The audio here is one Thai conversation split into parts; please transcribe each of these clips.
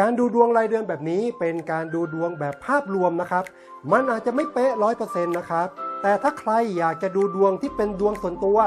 การดูดวงรายเดือนแบบนี้เป็นการดูดวงแบบภาพรวมนะครับ มันอาจจะไม่เป๊ะร้อยเปอร์เซ็นต์นะครับ แต่ถ้าใครอยากจะดูดวงที่เป็นดวงส่วนตัว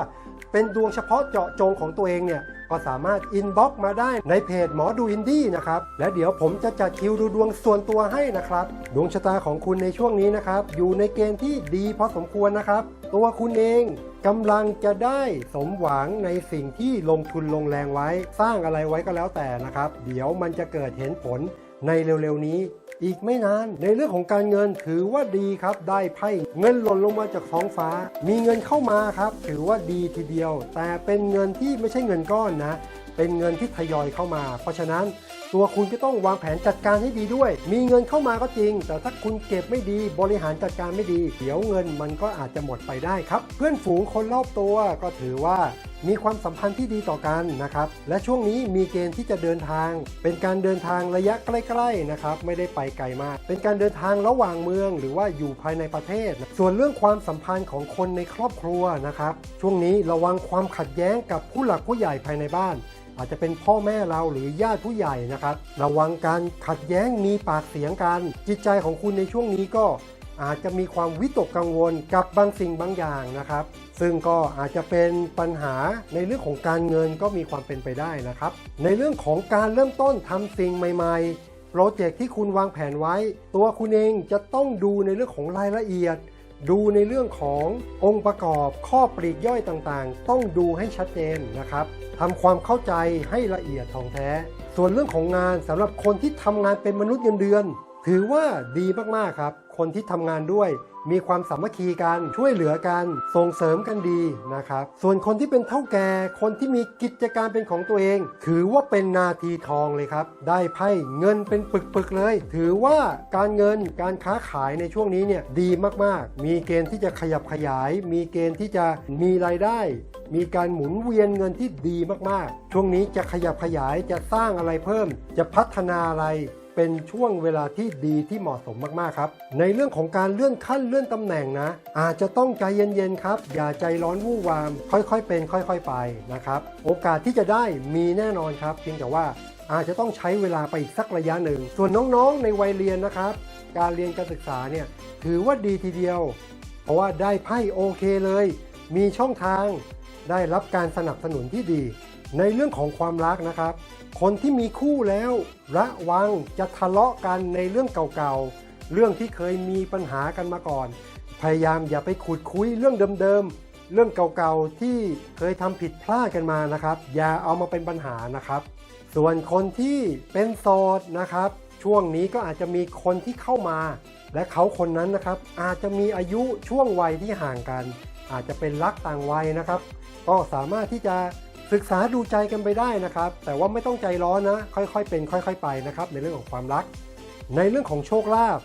เป็นดวงเฉพาะเจาะจงของตัวเองเนี่ยก็สามารถอินบ็อกมาได้ในเพจหมอดูอินดี้นะครับ และเดี๋ยวผมจะจัดคิวดูดวงส่วนตัวให้นะครับ ดวงชะตาของคุณในช่วงนี้นะครับ อยู่ในเกณฑ์ที่ดีพอสมควรนะครับ ตัวคุณเองกำลังจะได้สมหวังในสิ่งที่ลงทุนลงแรงไว้ สร้างอะไรไว้ก็แล้วแต่นะครับ เดี๋ยวมันจะเกิดเห็นผลในเร็วๆนี้ อีกไม่นาน ในเรื่องของการเงินถือว่าดีครับ ได้ไพ่เงินหล่นลงมาจากท้องฟ้า มีเงินเข้ามาครับ ถือว่าดีทีเดียว แต่เป็นเงินที่ไม่ใช่เงินก้อนนะ เป็นเงินที่ทยอยเข้ามา เพราะฉะนั้นตัวคุณก็ต้องวางแผนจัดการให้ดีด้วย มีเงินเข้ามาก็จริง แต่ถ้าคุณเก็บไม่ดีบริหารจัดการไม่ดี เดี๋ยวเงินมันก็อาจจะหมดไปได้ครับ เพื่อนฝูงคนรอบตัวก็ถือว่ามีความสัมพันธ์ที่ดีต่อกันนะครับ และช่วงนี้มีเกณฑ์ที่จะเดินทาง เป็นการเดินทางระยะใกล้ๆนะครับ ไม่ได้ไปไกลมาก เป็นการเดินทางระหว่างเมือง หรือว่าอยู่ภายในประเทศ ส่วนเรื่องความสัมพันธ์ของคนในครอบครัวนะครับ ช่วงนี้ระวังความขัดแย้งกับผู้หลักผู้ใหญ่ภายในบ้าน อาจจะเป็นพ่อแม่เราหรือญาติผู้ใหญ่นะครับ ระวังการขัดแย้งมีปากเสียงกัน จิตใจของคุณในช่วงนี้ก็อาจจะมีความวิตกกังวลกับบางสิ่งบางอย่างนะครับ ซึ่งก็อาจจะเป็นปัญหาในเรื่องของการเงินก็มีความเป็นไปได้นะครับ ในเรื่องของการเริ่มต้นทำสิ่งใหม่ ๆ โปรเจกต์ที่คุณวางแผนไว้ ตัวคุณเองจะต้องดูในเรื่องของรายละเอียด ดูในเรื่องขององค์ประกอบข้อปลีกย่อยต่างๆ ต้องดูให้ชัดเจนนะครับทำความเข้าใจให้ละเอียดท่องแท้ ส่วนเรื่องของงานสำหรับคนที่ทำงานเป็นมนุษย์เงินเดือน ถือว่าดีมากๆครับ คนที่ทำงานด้วย มีความสามัคคีกันช่วยเหลือกัน ส่งเสริมกันดีนะครับ ส่วนคนที่เป็นเท่าแก่คนที่มีกิจการเป็นของตัวเอง ถือว่าเป็นนาทีทองเลยครับ ได้ไพ่เงินเป็นปึกๆเลย ถือว่าการเงินการค้าขายในช่วงนี้เนี่ยดีมากๆ มีเกณฑ์ที่จะขยับขยาย มีเกณฑ์ที่จะมีรายได้ มีการหมุนเวียนเงินที่ดีมากๆ ช่วงนี้จะขยับขยายจะสร้างอะไรเพิ่ม จะพัฒนาอะไร เป็นช่วงเวลาที่ดีที่เหมาะสมมากๆครับ ในเรื่องของการเลื่อนขั้นเลื่อนตำแหน่งนะ อาจจะต้องใจเย็นๆครับ อย่าใจร้อนวู่วาม ค่อยๆเป็น ค่อยๆไปนะครับ โอกาสที่จะได้มีแน่นอนครับ เพียงแต่ว่าอาจจะต้องใช้เวลาไปอีกสักระยะหนึ่ง ส่วนน้องๆในวัยเรียนนะครับ การเรียนการศึกษาเนี่ยถือว่าดีทีเดียว เพราะว่าได้ไพ่โอเคเลย มีช่องทางได้รับการสนับสนุนที่ดี ในเรื่องของความรักนะครับ คนที่มีคู่แล้ว ระวังจะทะเลาะกันในเรื่องเก่าๆ เรื่องที่เคยมีปัญหากันมาก่อน พยายามอย่าไปขุดคุยเรื่องเดิมๆ เรื่องเก่าๆ ที่เคยทำผิดพลาดกันมานะครับ อย่าเอามาเป็นปัญหานะครับ ส่วนคนที่เป็นโสดนะครับ ช่วงนี้ก็อาจจะมีคนที่เข้ามา และเขาคนนั้นนะครับ อาจจะมีอายุช่วงวัยที่ห่างกัน อาจจะเป็นรักต่างวัยนะครับ ก็สามารถที่จะ ศึกษาดูใจกันไปได้นะครับ แต่ว่าไม่ต้องใจร้อนนะ ค่อยๆ เป็น ค่อย ๆ ไปนะครับ ในเรื่องของความรัก ในเรื่องของโชคลาภ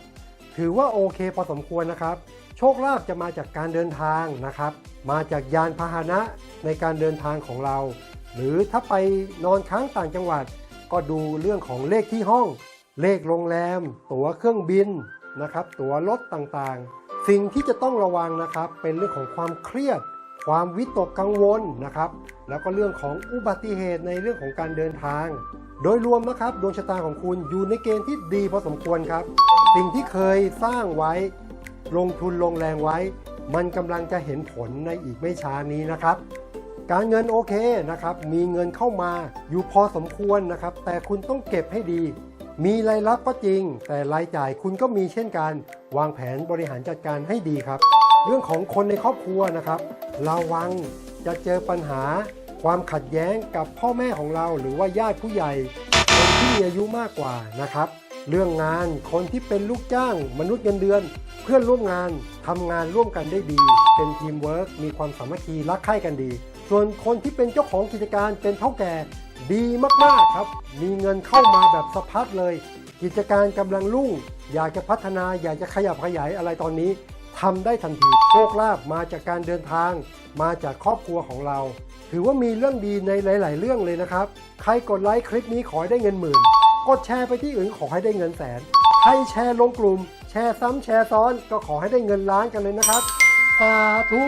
ถือว่าโอเคพอสมควรนะครับ โชคลาภจะมาจากการเดินทางนะครับ มาจากยานพาหนะในการเดินทางของเรา หรือถ้าไปนอนค้างต่างจังหวัด ก็ดูเรื่องของเลขที่ห้อง เลขโรงแรม ตั๋วเครื่องบินนะครับ ตั๋วรถต่างๆ สิ่งที่จะต้องระวังนะครับ เป็นเรื่องของความเครียด ความวิตกกังวลนะครับ แล้วก็เรื่องของอุบัติเหตุในเรื่องของการเดินทาง โดยรวมนะครับดวงชะตาของคุณอยู่ในเกณฑ์ที่ดีพอสมควรครับ สิ่งที่เคยสร้างไว้ ลงทุนลงแรงไว้ มันกำลังจะเห็นผลในอีกไม่ช้านี้นะครับ การเงินโอเคนะครับ มีเงินเข้ามาอยู่พอสมควรนะครับ แต่คุณต้องเก็บให้ดี มีรายรับก็จริง แต่รายจ่ายคุณก็มีเช่นกัน วางแผนบริหารจัดการให้ดีครับ เรื่องของคนในครอบครัวนะครับระวังจะเจอปัญหา ความขัดแย้งกับพ่อแม่ของเรา หรือว่าญาติผู้ใหญ่คนที่มีอายุมากกว่านะครับ เรื่องงานคนที่เป็นลูกจ้าง มนุษย์เงินเดือน เพื่อนร่วมงานทำงานร่วมกันได้ดี เป็นทีมเวิร์กมีความสามัคคีรักใคร่กันดี ส่วนคนที่เป็นเจ้าของกิจการเป็นเท่าแก่ ดีมากๆครับ มีเงินเข้ามาแบบสะพัดเลย กิจการกำลังรุ่ง อยากจะพัฒนาอยากจะขยับขยายอะไรตอนนี้ทำได้ทันทีโชคลาภมาจากการเดินทาง มาจากครอบครัวของเรา ถือว่ามีเรื่องดีในหลาย ๆ เรื่องเลยนะครับ ใครกดไลค์คลิปนี้ขอให้ได้เงินหมื่น กดแชร์ไปที่อื่นขอให้ได้เงินแสน ใครแชร์ลงกลุ่ม แชร์ซ้ำแชร์ซ้อนก็ขอให้ได้เงินล้านกันเลยนะครับสาธุ